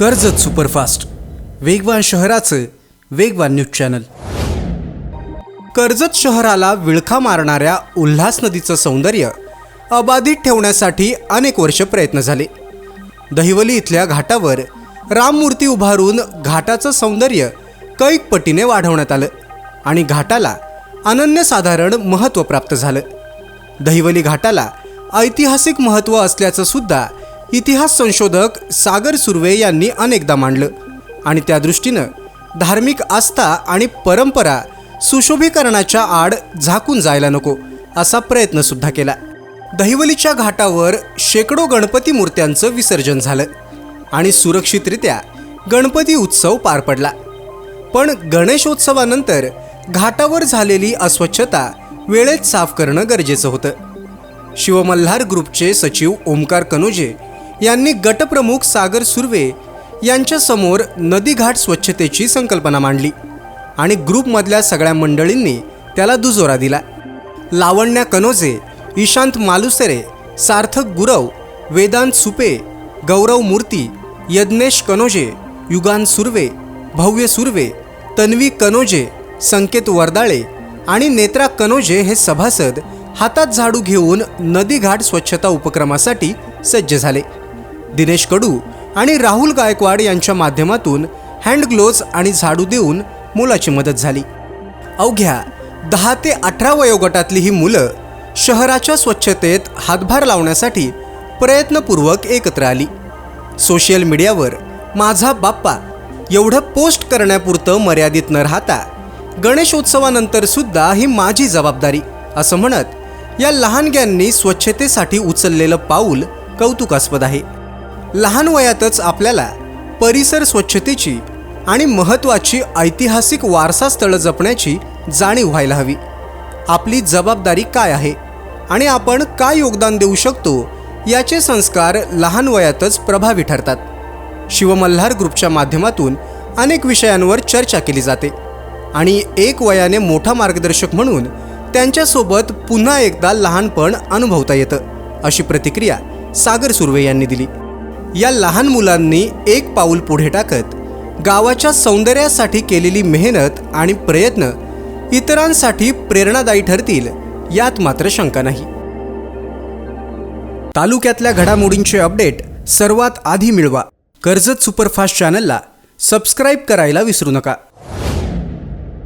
Karjat superfast. वेगवान शहराचं वेगवान न्यूज चॅनल. कर्जत शहराला विळखा मारणाऱ्या उल्हास नदीचं सौंदर्य अबाधित ठेवण्यासाठी अनेक वर्ष प्रयत्न झाले. दहिवली इथल्या घाटावर राममूर्ती उभारून घाटाचं सौंदर्य कैक पटीने वाढवण्यात आलं आणि घाटाला अनन्यसाधारण महत्त्व प्राप्त झालं. दहिवली घाटाला ऐतिहासिक महत्त्व असल्याचं सुद्धा इतिहास संशोधक सागर सुर्वे यांनी अनेकदा मांडलं. आणि त्या दृष्टीनं धार्मिक आस्था आणि परंपरा सुशोभीकरणाच्या आड झाकून जायला नको असा प्रयत्नसुद्धा केला. दहिवलीच्या घाटावर शेकडो गणपती मूर्त्यांचं विसर्जन झालं आणि सुरक्षितरित्या गणपती उत्सव पार पडला. पण गणेशोत्सवानंतर घाटावर झालेली अस्वच्छता वेळेत साफ करणं गरजेचं होतं. शिवमल्हार ग्रुपचे सचिव ओमकार कनोजे यांनी गटप्रमुख सागर सुर्वे यांच्यासमोर नदीघाट स्वच्छतेची संकल्पना मांडली आणि ग्रुपमधल्या सगळ्या मंडळींनी त्याला दुजोरा दिला. लावण्या कनोजे ईशांत मालुसरे सार्थक गुरव वेदांत सुपे गौरव मूर्ती यज्ञेश कनोजे युगान सुर्वे भव्य सुर्वे तन्वी कनोजे संकेत वरदाळे आणि नेत्रा कनोजे हे सभासद हातात झाडू घेऊन नदीघाट स्वच्छता उपक्रमासाठी सज्ज झाले. दिनेश कडू आणि राहुल गायकवाड यांच्या माध्यमातून हँड ग्लोव्ज आणि झाडू देऊन मुलाची मदत झाली. अवघ्या दहा ते अठरा वयोगटातली ही मुलं शहराच्या स्वच्छतेत हातभार लावण्यासाठी प्रयत्नपूर्वक एकत्र आली. सोशल मीडियावर माझा बाप्पा एवढं पोस्ट करण्यापुरतं मर्यादित न राहता गणेशोत्सवानंतर सुद्धा ही माझी जबाबदारी असं म्हणत या लहानग्यांनी स्वच्छतेसाठी उचललेलं पाऊल कौतुकास्पद आहे. लहान वयातच आपल्याला परिसर स्वच्छतेची आणि महत्त्वाची ऐतिहासिक वारसा स्थळं जपण्याची जाणीव व्हायला हवी. आपली जबाबदारी काय आहे आणि आपण काय योगदान देऊ शकतो याचे संस्कार लहान वयातच प्रभावी ठरतात. शिवमल्हार ग्रुपच्या माध्यमातून अनेक विषयांवर चर्चा केली जाते आणि एक वयाने मोठा मार्गदर्शक म्हणून त्यांच्यासोबत पुन्हा एकदा लहानपण अनुभवता येतं अशी प्रतिक्रिया सागर सुर्वे यांनी दिली. या लहान मुलांनी एक पाऊल पुढे टाकत गावाच्या सौंदर्यासाठी केलेली मेहनत आणि प्रयत्न इतरांसाठी प्रेरणादायी ठरतील यात मात्र शंका नाही. तालुक्यातल्या घडामोडींचे अपडेट सर्वात आधी मिळवा. कर्जत सुपरफास्ट चॅनलला सबस्क्राईब करायला विसरू नका.